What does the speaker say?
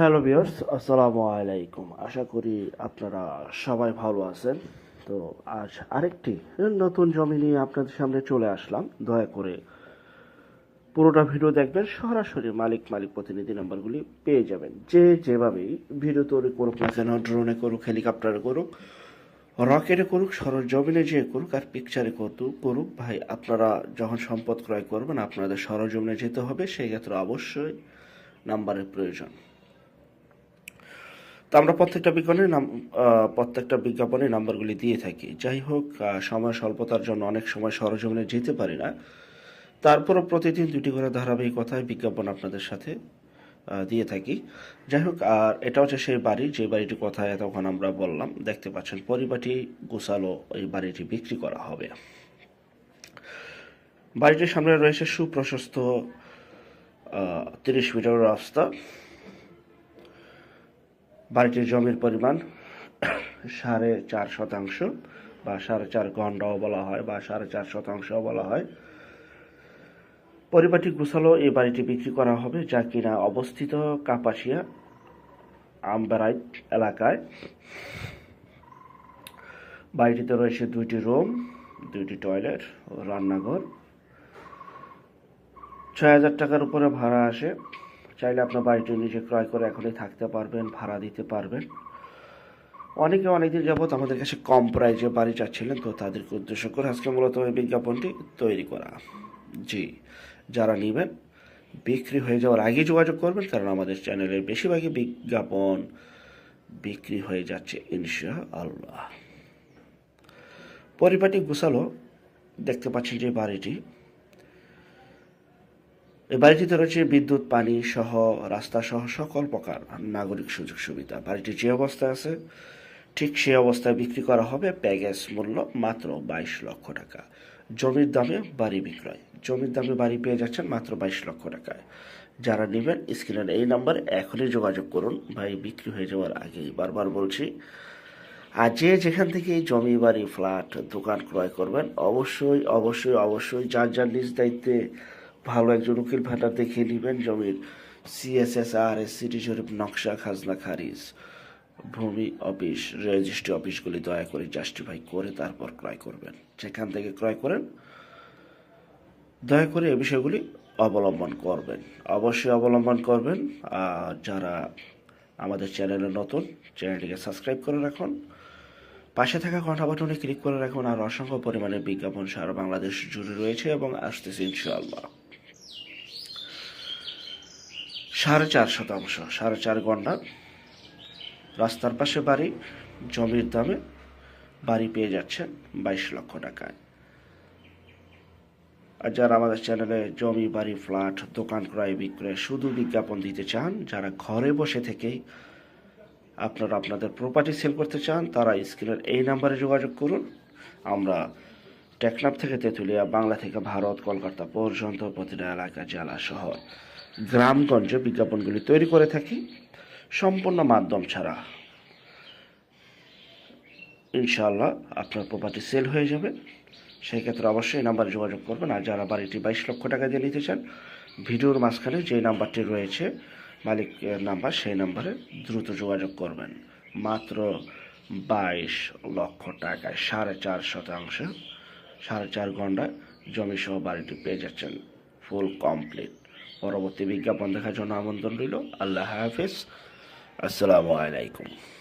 Hello বিয়ার্স আসসালামু আলাইকুম। আশা করি আপনারা সবাই ভালো আছেন। তো আজ আরেকটি নতুন জমি নিয়ে আপনাদের সামনে চলে আসলাম। দয়া করে পুরোটা ভিডিও দেখবেন, সরাসরি মালিক মালিক প্রতিনিধি নাম্বারগুলি পেয়ে যাবেন। যে যেভাবেই ভিডিও তৈরি করুক না কেন ড্রোনে করুক হেলিকপ্টারে করুক রকেটে করুক, সরল জমিনে যে করুক আর পিকচারে করুক করুক, ভাই, আপনারা যখন সম্পদ ক্রয় করবেন, আপনাদের সরল সরজমিনে যেতে হবে, সেই ক্ষেত্রে অবশ্যই নাম্বারের প্রয়োজন। তো আমরা প্রত্যেকটা বিজ্ঞাপনে নাম প্রত্যেকটা বিজ্ঞাপনে নাম্বারগুলি দিয়ে থাকি। যাই হোক সময় স্বল্পতার জন্য অনেক সময় সরজমিনে যেতে পারি না। তারপরও প্রতিদিন দুটি করে ধারাবাহিকতায় বিজ্ঞাপন আপনাদের সাথে দিয়ে থাকি। যাই হোক, আর এটা হচ্ছে সেই বাড়ি, যে বাড়িটির কথা এতক্ষণ আমরা বললাম। দেখতে পাচ্ছেন পরিপাটি গোসালো এই বাড়িটি বিক্রি করা হবে। বাড়িটির সামনে রয়েছে সুপ্রশস্ত তিরিশ মিটার রাস্তা। বাড়িটির জমির পরিমাণ সাড়ে চার শতাংশ বা সাড়ে চার ঘন্টাও বলা হয় বা সাড়ে চার শতাংশও বলা হয়। পরিবারটি গুছালো, এই বাড়িটি বিক্রি করা হবে যা কিনা অবস্থিত কাপাসিয়া আমবারাইট এলাকায়। বাড়িটিতে রয়েছে দুইটি রুম, দুইটি টয়লেট ও রান্নাঘর। ছয় হাজার টাকার উপরে ভাড়া আসে। চাইলে আপনার বাড়িটি নিজে ক্রয় করে এখনই থাকতে পারবেন, ভাড়া দিতে পারবেন। অনেকে অনেকদিন যাবৎ আমাদের কাছে কম প্রাইজে বাড়ি চাচ্ছিলেন, তো তাদেরকে উদ্দেশ্য করে আজকে মূলত এই বিজ্ঞাপনটি তৈরি করা। জি, যারা নেবেন, বিক্রি হয়ে যাওয়ার আগে যোগাযোগ করবেন, কারণ আমাদের চ্যানেলের বেশিরভাগই বিজ্ঞাপন বিক্রি হয়ে যাচ্ছে ইনশা আল্লাহ পরিপাটি গুছালো, দেখতে পাচ্ছেন যে বাড়িটি। বাড়িটিতে রয়েছে বিদ্যুৎ, পানি সহ রাস্তা সহ সকল প্রকার নাগরিক সুযোগ সুবিধা। বাড়িটি যে অবস্থায় আছে, ঠিক সেই অবস্থায় বিক্রি করা হবে। প্যাকেজ মূল্য মাত্র বাইশ লক্ষ টাকা। জমির দামে বাড়ি বিক্রয়। জমির দামে বাড়ি পেয়ে যাচ্ছেন মাত্র বাইশ লক্ষ টাকায়। যারা নেবেন, স্ক্রিনের এই নাম্বারে এখনই যোগাযোগ করুন। ভাই বিক্রি হয়ে যাওয়ার আগেই বারবার বলছি, আর যে যেখান থেকে জমি, বাড়ি, ফ্ল্যাট, দোকান ক্রয় করবেন, অবশ্যই অবশ্যই অবশ্যই যার যার নিজ দায়িত্বে ভালো একজন উকিল ভাটা দেখে নেবেন জমির সিএসএস আর এস সিটি জরিপ নকশা, খাজনা, খারিজ, ভূমি অফিস, রেজিস্ট্রি অফিসগুলি দয়া করে জাস্টিফাই করে তারপর ক্রয় করবেন। যেখান থেকে ক্রয় করেন, দয়া করে এ বিষয়গুলি অবলম্বন করবেন। অবশ্যই অবলম্বন করবেন। আর যারা আমাদের চ্যানেলে নতুন, চ্যানেলটিকে সাবস্ক্রাইব করে রাখুন। পাশে থাকা ঘণ্টা বাটনে ক্লিক করে রাখুন। আর অসংখ্য পরিমাণে বিজ্ঞাপন সারা বাংলাদেশ জুড়ে রয়েছে এবং আসতেছে ইনশাআল্লাহ। সাড়ে চার শতাংশ, সাড়ে চার ঘণ্টা রাস্তার পাশে বাড়ি, জমির দামে বাড়ি পেয়ে যাচ্ছেন বাইশ লক্ষ টাকায়। আর যারা আমাদের চ্যানেলে জমি, বাড়ি, ফ্ল্যাট, দোকান ক্রয়, বিক্রয় শুধু বিজ্ঞাপন দিতে চান, যারা ঘরে বসে থেকেই আপনারা আপনাদের প্রপার্টি সেল করতে চান, তারা স্ক্রিনের এই নাম্বারে যোগাযোগ করুন। আমরা টেকনাফ থেকে তেঁতুলিয়া, বাংলা থেকে ভারত, কলকাতা পর্যন্ত প্রতিটা এলাকা, জেলা, শহর। গ্রামগঞ্জে বিজ্ঞাপনগুলি তৈরি করে থাকি। সম্পূর্ণ মাধ্যম ছাড়া ইনশাআল্লাহ আপনার প্রপার্টি সেল হয়ে যাবে। সেই ক্ষেত্রে অবশ্যই নাম্বারে যোগাযোগ করবেন। আর যারা বাড়িটি বাইশ লক্ষ টাকা দিয়ে নিতে চান, ভিডিওর মাঝখানে যে নাম্বারটি রয়েছে, মালিকের নাম্বার, সেই নাম্বারে দ্রুত যোগাযোগ করবেন। মাত্র বাইশ লক্ষ টাকায় সাড়ে চার শতাংশ, সাড়ে চার ঘন্টায় জমিসহ বাড়িটি পেয়ে যাচ্ছেন ফুল কমপ্লিট পরবর্তী বিজ্ঞাপন দেখার জন্য আমন্ত্রণ রইল। আল্লাহ হাফিজ। আসসালামু আলাইকুম।